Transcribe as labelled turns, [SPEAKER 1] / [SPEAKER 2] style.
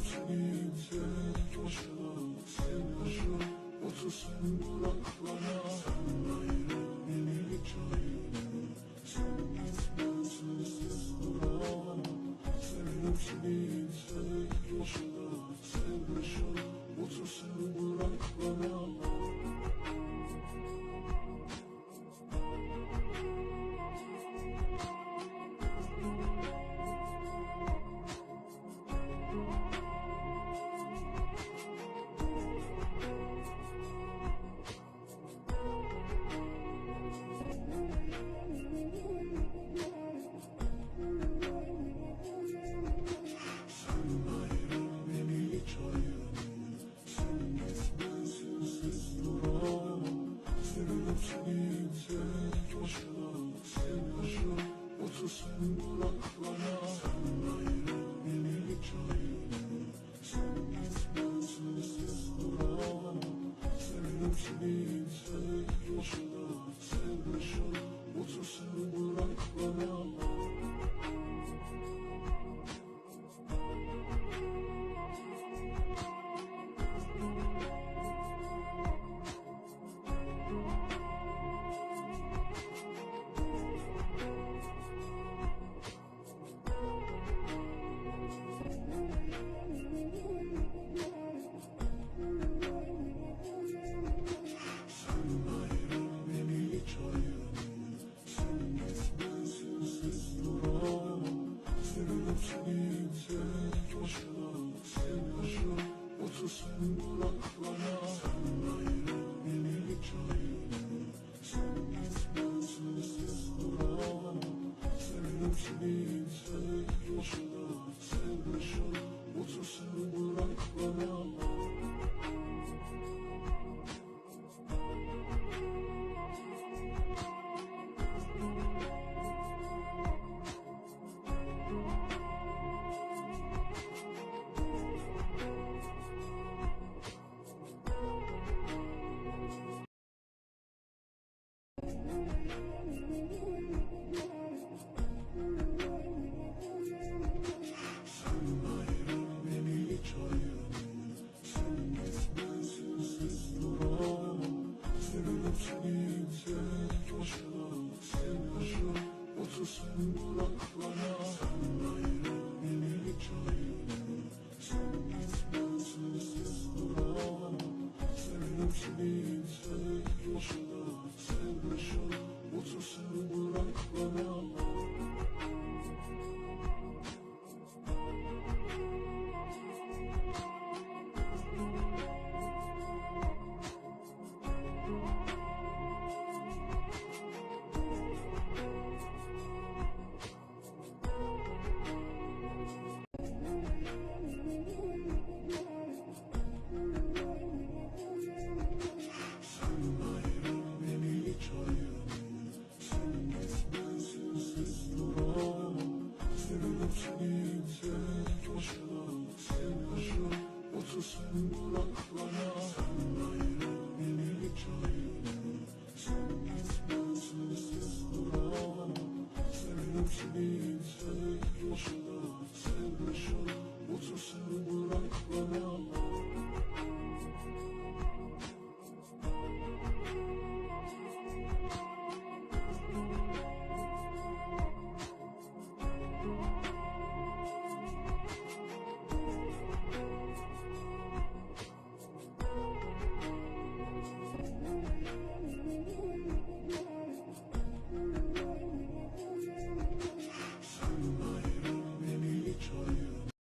[SPEAKER 1] Seni tek başına sevmişim Otursun bırak you. Gitmeyin sen boşuna Sen boşuna Mutluluğu bırak bana. Sen de şunu otursun bırak bana